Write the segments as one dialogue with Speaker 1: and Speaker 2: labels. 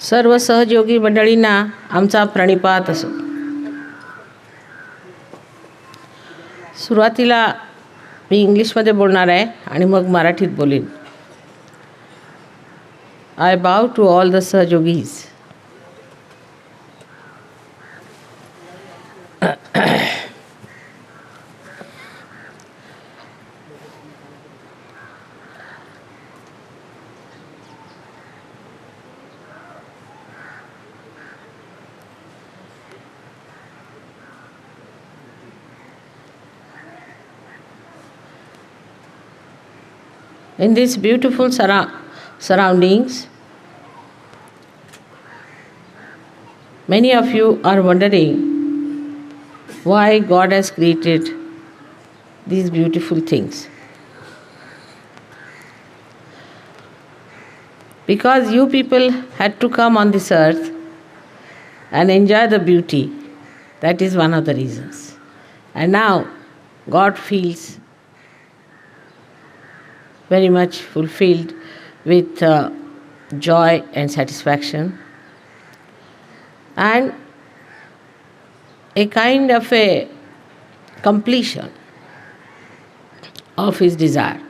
Speaker 1: सर्व सहयोगी मंडळींना आमचा प्रणिपात असो. सुरुवातीला मी इंग्लिशमध्ये बोलणार आहे आणि मग मराठीत बोलेन. I bow to all the सहयोगीज. In these beautiful surroundings, many of you are wondering why God has created these beautiful things. Because you people had to come on this earth and enjoy the beauty, that is one of the reasons. And now God feels very much fulfilled with uh, joy and satisfaction and a kind of a completion of his desire.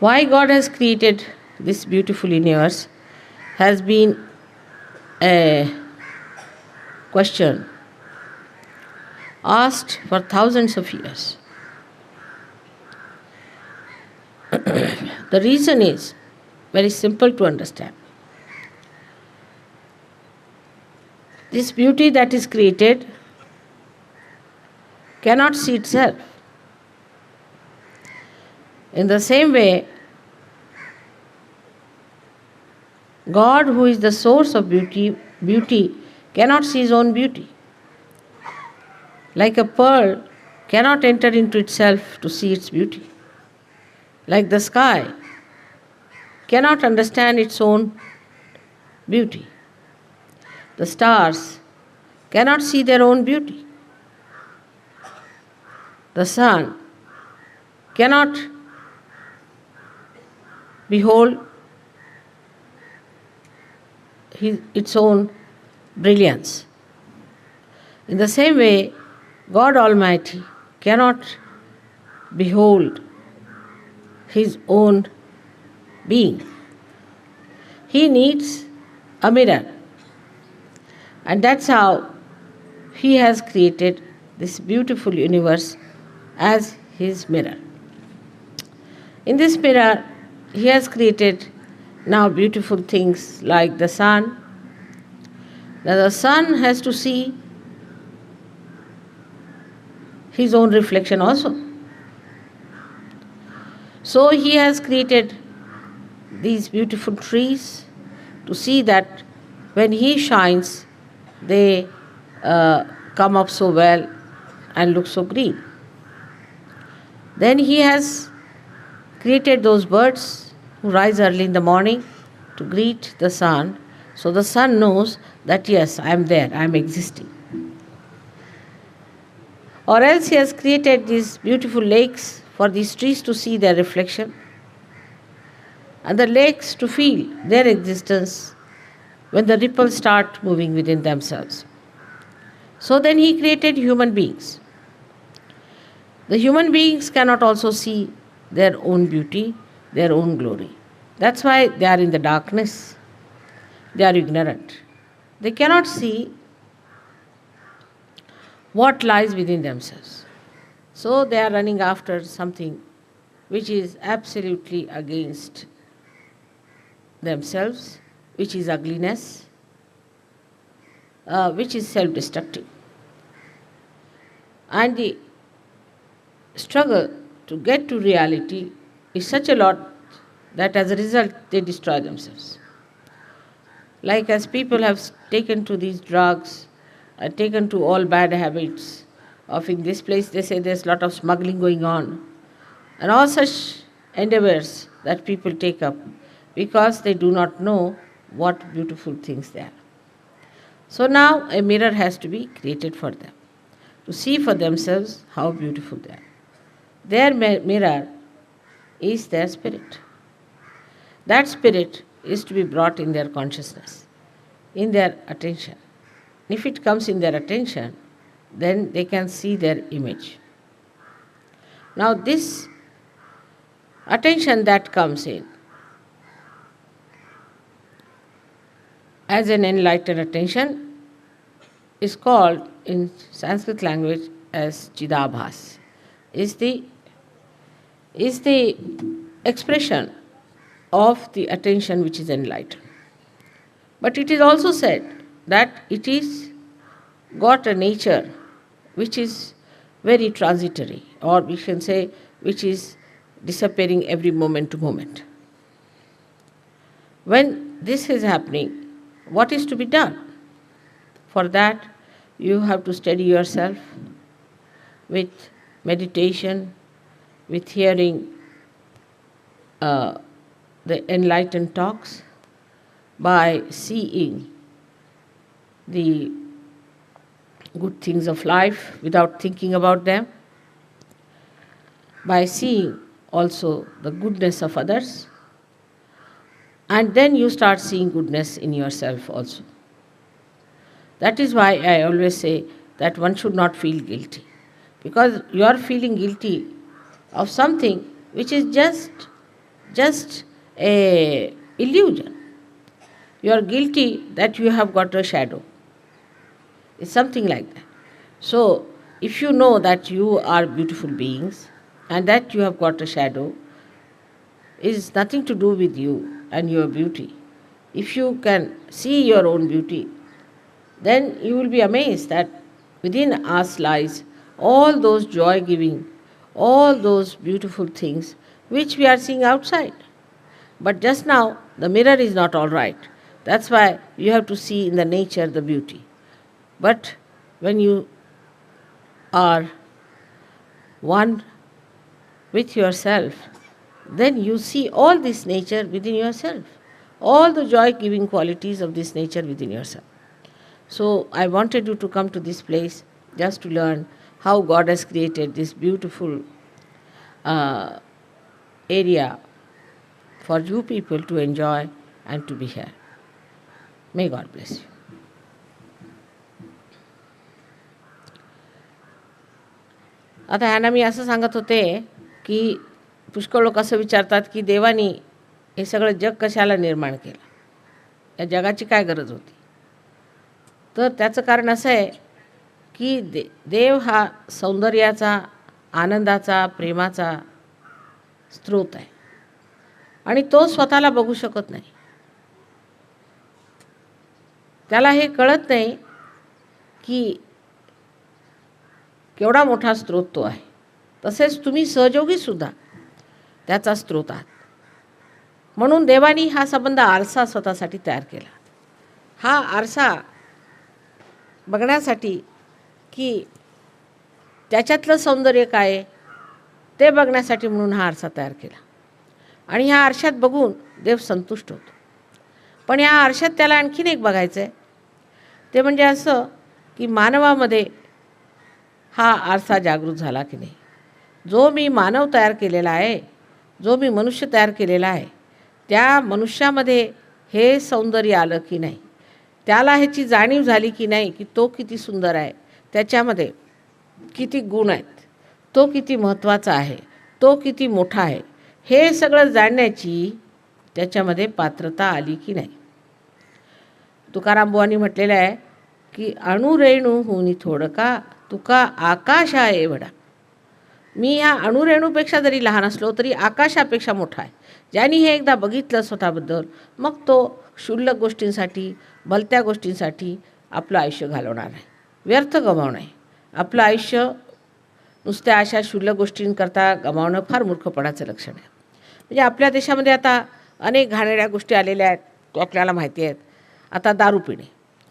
Speaker 1: Why God has created this beautiful universe has been a question asked for thousands of years. The reason is very simple to understand. This beauty that is created cannot see itself. In the same way, God, who is the source of beauty, beauty cannot see his own beauty. Like a pearl cannot enter into itself to see its beauty like the sky, cannot understand its own beauty. The stars cannot see their own beauty. The sun cannot behold his, its own brilliance. In the same way, God Almighty cannot behold his own being. He needs a mirror. And that's how he has created this beautiful universe as his mirror. In this mirror, he has created now beautiful things like the sun. Now, the sun has to see his own reflection also. So he has created these beautiful trees to see that when he shines, they uh, come up so well and look so green. Then he has created those birds who rise early in the morning to greet the sun. So the sun knows that yes, I am there, I am existing. Or else he has created these beautiful lakes for these trees to see their reflection and the lakes to feel their existence when the ripples start moving within themselves. So then he created human beings. The human beings cannot also see their own beauty, their own glory. That's why they are in the darkness, they are ignorant. They cannot see what lies within themselves. So they are running after something which is absolutely against themselves, which is ugliness, uh, which is self destructive. And the struggle to get to reality is such a lot that as a result they destroy themselves. Like as people have taken to these drugs, uh, taken to all bad habits, of in this place they say there's a lot of smuggling going on, and all such endeavors that people take up because they do not know what beautiful things they are. So now a mirror has to be created for them to see for themselves how beautiful they are. Their mirror is their spirit. That spirit is to be brought in their consciousness, in their attention. If it comes in their attention, then they can see their image. Now, this attention that comes in as an enlightened attention is called in Sanskrit language as Chidabhas, is the, is the expression of the attention which is enlightened. But it is also said that it is got a nature which is very transitory, or we can say which is disappearing every moment to moment. When this is happening, what is to be done? For that, you have to steady yourself with meditation, with hearing uh, the enlightened talks, by seeing the good things of life without thinking about them, by seeing also the goodness of others, and then you start seeing goodness in yourself also. That is why I always say that one should not feel guilty. Because you are feeling guilty of something which is just just a illusion. You are guilty that you have got a shadow. It's something like that. So if you know that you are beautiful beings and that you have got a shadow, it is nothing to do with you and your beauty. If you can see your own beauty, then you will be amazed that within us lies all those joy giving, all those beautiful things which we are seeing outside. But just now, the mirror is not all right. That's why you have to see in the nature the beauty. But when you are one with yourself, then you see all this nature within yourself, all the joy giving qualities of this nature within yourself. So, I wanted you to come to this place just to learn how God has created this beautiful uh, area for you people to enjoy and to be here. May God bless you. आता ह्यांना मी असं सांगत होते की पुष्कळ लोक असं विचारतात की देवानी हे सगळं जग कशाला निर्माण केलं? या जगाची काय गरज होती? तर त्याचं कारण असं आहे की दे देव हा सौंदर्याचा आनंदाचा प्रेमाचा स्रोत आहे. आणि तो स्वतःला बघू शकत नाही. त्याला हे कळत नाही की केवढा मोठा स्रोत तो आहे. तसेच तुम्ही सहयोगीसुद्धा त्याचा स्रोत आहात म्हणून देवानी हा संबंध आरसा स्वतःसाठी तयार केला. हा आरसा बघण्यासाठी की त्याच्यातलं सौंदर्य काय ते बघण्यासाठी म्हणून हा आरसा तयार केला. आणि ह्या आरशात बघून देव संतुष्ट होतो. पण या आरशात त्याला आणखीन एक बघायचं आहे ते म्हणजे असं की मानवामध्ये हा आरसा जागृत झाला की नाही. जो मी मानव तयार केलेला आहे जो मी मनुष्य तयार केलेला आहे त्या मनुष्यामध्ये हे सौंदर्य आलं की नाही? त्याला ह्याची जाणीव झाली की नाही की तो किती सुंदर आहे? त्याच्यामध्ये किती गुण आहेत? तो किती महत्त्वाचा आहे? तो किती मोठा आहे? हे सगळं जाणण्याची त्याच्यामध्ये पात्रता आली की नाही? तुकाराम बुवानी म्हटलेलं आहे की अणुरेणू होनी थोडं का तुका आकाश आहे एवढा. मी या अणुरेणूपेक्षा जरी लहान असलो तरी आकाशापेक्षा मोठा आहे. ज्यांनी हे एकदा बघितलं स्वतःबद्दल मग तो क्षुल्लक गोष्टींसाठी भलत्या गोष्टींसाठी आपलं आयुष्य घालवणार आहे. व्यर्थ गमावणं आहे. आपलं आयुष्य नुसत्या अशा क्षुल्लक गोष्टींकरता गमावणं फार मूर्खपणाचं लक्षण आहे. म्हणजे आपल्या देशामध्ये आता अनेक घाणेऱ्या गोष्टी आलेल्या आहेत तो आपल्याला माहिती आहेत. आता दारू पिणे.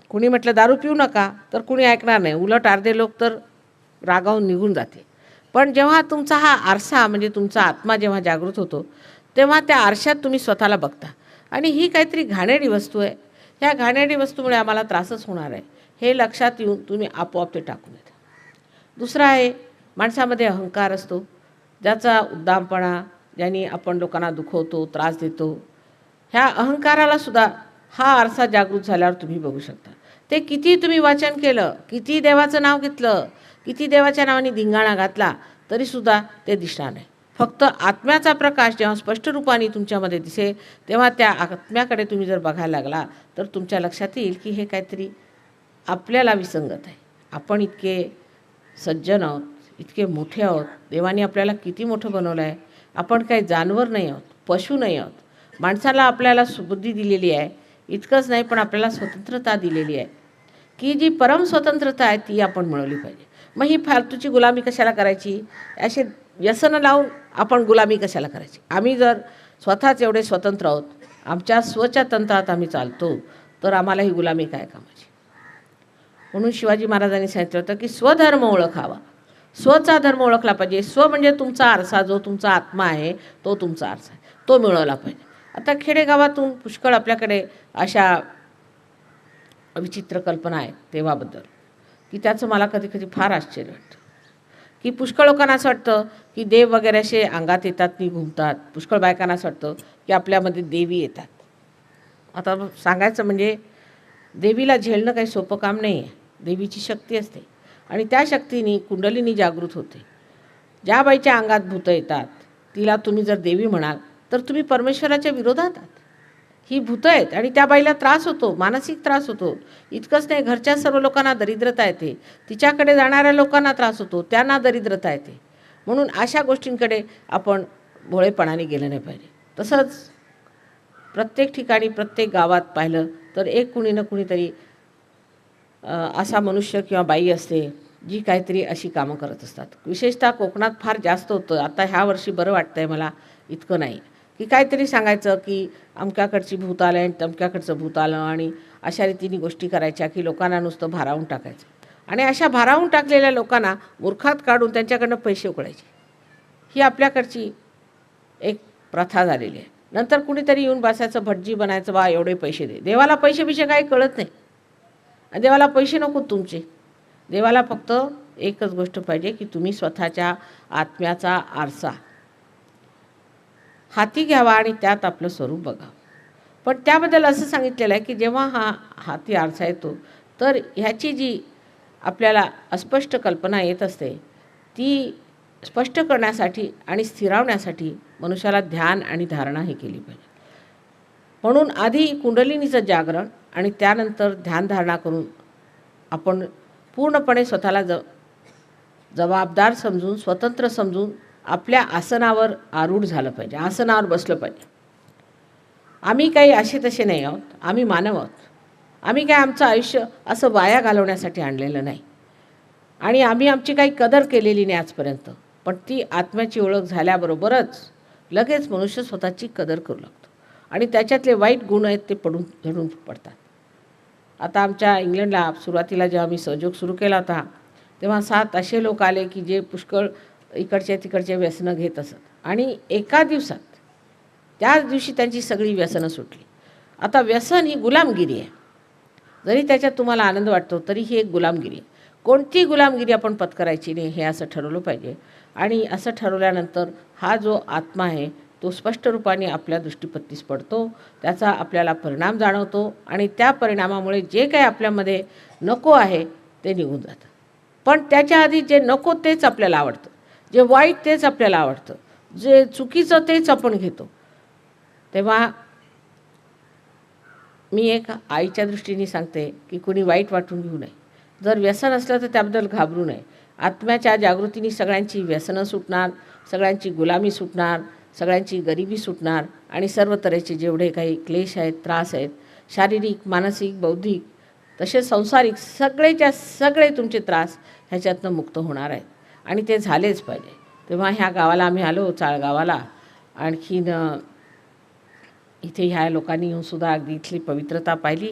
Speaker 1: कुणी म्हटलं दारू पिऊ नका. तर कुणी ऐकणार नाही. उलट अर्धे लोक तर रागावून निघून जाते. पण जेव्हा तुमचा हा आरसा म्हणजे तुमचा आत्मा जेव्हा जागृत होतो तेव्हा त्या आरशात तुम्ही स्वतःला बघता. आणि ही काहीतरी घाणेडी वस्तू आहे. ह्या घाणेडी वस्तूमुळे आम्हाला त्रासच होणार आहे. हे लक्षात येऊन तुम्ही आपोआप ते टाकून देता दुसरं आहे माणसामध्ये अहंकार असतो. ज्याचा उद्दामपणा ज्यांनी आपण लोकांना दुखवतो त्रास देतो ह्या अहंकाराला सुद्धा हा आरसा जागृत झाल्यावर तुम्ही बघू शकता. ते किती तुम्ही वाचन केलं किती देवाचं नाव घेतलं किती देवाच्या नावाने धिंगाणा घातला तरीसुद्धा ते दिसणार नाही. फक्त आत्म्याचा प्रकाश जेव्हा स्पष्ट रूपाने तुमच्यामध्ये दिसे तेव्हा त्या आत्म्याकडे तुम्ही जर बघायला लागला तर तुमच्या लक्षात येईल की हे काहीतरी आपल्याला विसंगत आहे. आपण इतके सज्जन आहोत इतके मोठे आहोत देवाने आपल्याला किती मोठं बनवलं आहे. आपण काही जानवर नाही आहोत पशु नाही आहोत. माणसाला आपल्याला सुबुद्धी दिलेली आहे इतकंच नाही पण आपल्याला स्वतंत्रता दिलेली आहे. की जी परम स्वतंत्रता आहे ती आपण मिळवली पाहिजे. मग ही फालतूची गुलामी कशाला करायची? असे व्यसनं लावून आपण गुलामी कशाला करायची? आम्ही जर स्वतःच एवढे स्वतंत्र आहोत आमच्या स्वच्या तंत्रात आम्ही चालतो तर आम्हाला ही गुलामी काय कामाची? म्हणून शिवाजी महाराजांनी सांगितलं होतं की स्वधर्म ओळखावा. स्वचा धर्म ओळखला पाहिजे. स्व म्हणजे तुमचा आरसा जो तुमचा आत्मा आहे तो तुमचा आरसा आहे. तो मिळवला पाहिजे. आता खेडेगावातून पुष्कळ आपल्याकडे अशा विचित्र कल्पना आहेत देवाबद्दल की त्याचं मला कधी कधी फार आश्चर्य वाटतं. की पुष्कळ लोकांना असं वाटतं की देव वगैरे असे अंगात येतात ती घुमतात. पुष्कळ बायकांना असं वाटतं की आपल्यामध्ये देवी येतात. आता सांगायचं म्हणजे देवीला झेलणं काही सोपं काम नाही आहे देवीची शक्ती असते. आणि त्या शक्तीने कुंडलीनी जागृत होते. ज्या बाईच्या अंगात भूतं येतात तिला तुम्ही जर देवी म्हणाल तर तुम्ही परमेश्वराच्या विरोधात आहात. ही भूतं आहेत आणि त्या बाईला त्रास होतो मानसिक त्रास होतो. इतकंच नाही घरच्या सर्व लोकांना दरिद्रता येते. तिच्याकडे जाणाऱ्या लोकांना त्रास होतो त्यांना दरिद्रता येते. म्हणून अशा गोष्टींकडे आपण भोळेपणाने गेलं नाही पाहिजे. तसंच प्रत्येक ठिकाणी प्रत्येक गावात पाहिलं तर एक कुणी ना कुणीतरी असा मनुष्य किंवा बाई असते जी काहीतरी अशी कामं करत असतात. विशेषतः कोकणात फार जास्त होतं. आता ह्या वर्षी बरं वाटतं आहे मला इतकं नाही. की काहीतरी सांगायचं की अमक्याकडची भूत आलं आणि तमक्याकडचं भूत आलं आणि अशा रीतीने गोष्टी करायच्या की लोकांना नुसतं भारावून टाकायचं. आणि अशा भारावून टाकलेल्या लोकांना मूर्खात काढून त्यांच्याकडनं पैसे उकळायचे. ही आपल्याकडची एक प्रथा झालेली आहे. नंतर कुणीतरी येऊन बसायचं भटजी बनायचं बा एवढे पैसे दे. देवाला पैसे बिशे काही कळत नाही. आणि देवाला पैसे नको तुमचे. देवाला फक्त एकच गोष्ट पाहिजे की तुम्ही स्वतःच्या आत्म्याचा आरसा. हाती घ्यावा आणि त्यात आपलं स्वरूप बघावं. पण त्याबद्दल असं सांगितलेलं आहे की जेव्हा हा हाती आरसा येतो तर ह्याची जी आपल्याला अस्पष्ट कल्पना येत असते ती स्पष्ट करण्यासाठी आणि स्थिरावण्यासाठी मनुष्याला ध्यान आणि धारणा ही केली पाहिजे. म्हणून आधी कुंडलिनीचं जागरण आणि त्यानंतर ध्यानधारणा करून आपण पूर्णपणे स्वतःला ज जबाबदार समजून स्वतंत्र समजून आपल्या आसनावर आरूढ झालं पाहिजे आसनावर बसलं पाहिजे. आम्ही काही असे तसे नाही आहोत आम्ही मानव आहोत. आम्ही काय आमचं आयुष्य असं वाया घालवण्यासाठी आणलेलं नाही. आणि आम्ही आमची काही कदर केलेली नाही आजपर्यंत पण ती आत्म्याची ओळख झाल्याबरोबरच लगेच मनुष्य स्वतःची कदर करू लागतो. आणि त्याच्यातले वाईट गुण आहेत ते पडून झडून पडतात. आता आमच्या इंग्लंडला सुरुवातीला जेव्हा मी सहयोग सुरू केला होता तेव्हा सात असे लोक आले की जे पुष्कळ इकडचे तिकडचे व्यसनं घेत असत. आणि एका दिवसात त्याच दिवशी त्यांची सगळी व्यसनं सुटली. आता व्यसन ही गुलामगिरी आहे. जरी त्याच्यात तुम्हाला आनंद वाटतो तरी ही एक गुलामगिरी आहे. कोणती गुलामगिरी आपण पत्करायची नाही हे असं ठरवलं पाहिजे. आणि असं ठरवल्यानंतर हा जो आत्मा आहे तो स्पष्ट रूपाने आपल्या दृष्टीपत्तीस पडतो. त्याचा आपल्याला परिणाम जाणवतो आणि त्या परिणामामुळे जे काही आपल्यामध्ये नको आहे ते निघून जातं. पण त्याच्या आधी जे नको तेच आपल्याला आवडतं. जे वाईट तेच आपल्याला आवडतं. जे चुकीचं तेच आपण घेतो. तेव्हा मी एक आईच्या दृष्टीने सांगते की कुणी वाईट वाटून घेऊ नये. जर व्यसन असलं तर त्याबद्दल घाबरू नये. आत्म्याच्या जागृतीने सगळ्यांची व्यसनं सुटणार सगळ्यांची गुलामी सुटणार सगळ्यांची गरिबी सुटणार आणि सर्व तऱ्हेचे जेवढे काही क्लेश आहेत त्रास आहेत शारीरिक मानसिक बौद्धिक तसेच संसारिक सगळेच्या सगळे तुमचे त्रास ह्याच्यातनं मुक्त होणार आहेत. आणि ते झालेच पाहिजे. तेव्हा ह्या गावाला आम्ही आलो चाळगावाला. आणखीन इथे ह्या लोकांनी येऊनसुद्धा अगदी इथली पवित्रता पाहिली.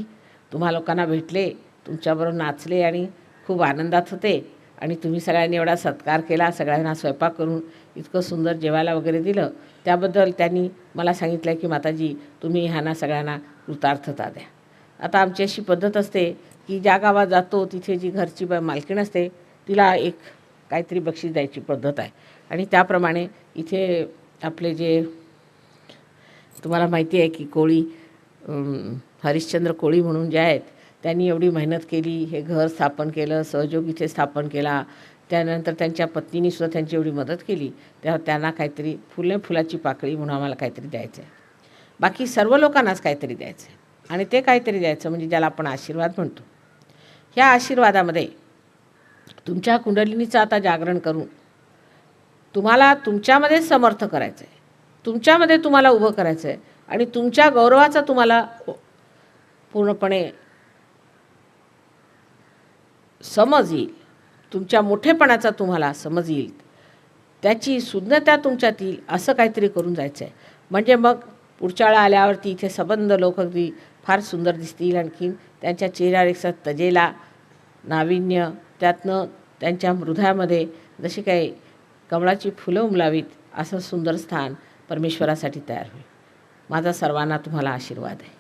Speaker 1: तुम्हा लोकांना भेटले तुमच्याबरोबर नाचले आणि खूप आनंदात होते. आणि तुम्ही सगळ्यांनी एवढा सत्कार केला सगळ्यांना स्वयंपाक करून इतकं सुंदर जेवायला वगैरे दिलं. त्याबद्दल त्यांनी मला सांगितलं की माताजी तुम्ही ह्यांना सगळ्यांना कृतार्थता द्या. आता आमची अशी पद्धत असते की ज्या गावात जातो तिथे जी घरची ब मालकीण असते तिला एक काहीतरी बक्षीस द्यायची पद्धत आहे. आणि त्याप्रमाणे इथे आपले जे तुम्हाला माहिती आहे की कोळी हरिश्चंद्र कोळी म्हणून जे आहेत त्यांनी एवढी मेहनत केली हे घर स्थापन केलं सहयोग इथे स्थापन केला. त्यानंतर त्यांच्या पत्नीनीसुद्धा त्यांची एवढी मदत केली. तेव्हा त्यांना काहीतरी फुले फुलाची पाकळी म्हणून आम्हाला काहीतरी द्यायचं आहे बाकी सर्व लोकांनाच काहीतरी द्यायचं आहे आणि ते काहीतरी द्यायचं म्हणजे ज्याला आपण आशीर्वाद म्हणतो. ह्या आशीर्वादामध्ये तुमच्या कुंडलिनीचं आता जागरण करून तुम्हाला तुमच्यामध्ये समर्थ करायचं आहे तुमच्यामध्ये तुम्हाला उभं करायचं आहे आणि तुमच्या गौरवाचा तुम्हाला हो, पूर्णपणे समज येईल. तुमच्या मोठेपणाचा तुम्हाला समज येईल. त्याची सुज्ञता तुमच्यात येईल असं काहीतरी करून जायचं आहे म्हणजे मग पुढच्या वेळा आल्यावरती इथे संबंध लोक अगदी फार सुंदर दिसतील आणखीन. त्यांच्या चेहऱ्यावर एक तजेला नाविन्य त्यातनं त्यांच्या हृदयामध्ये जशी काही कमळाची फुलं उमलावीत असं सुंदर स्थान परमेश्वरासाठी तयार होईल. माझा सर्वांना तुम्हाला आशीर्वाद आहे.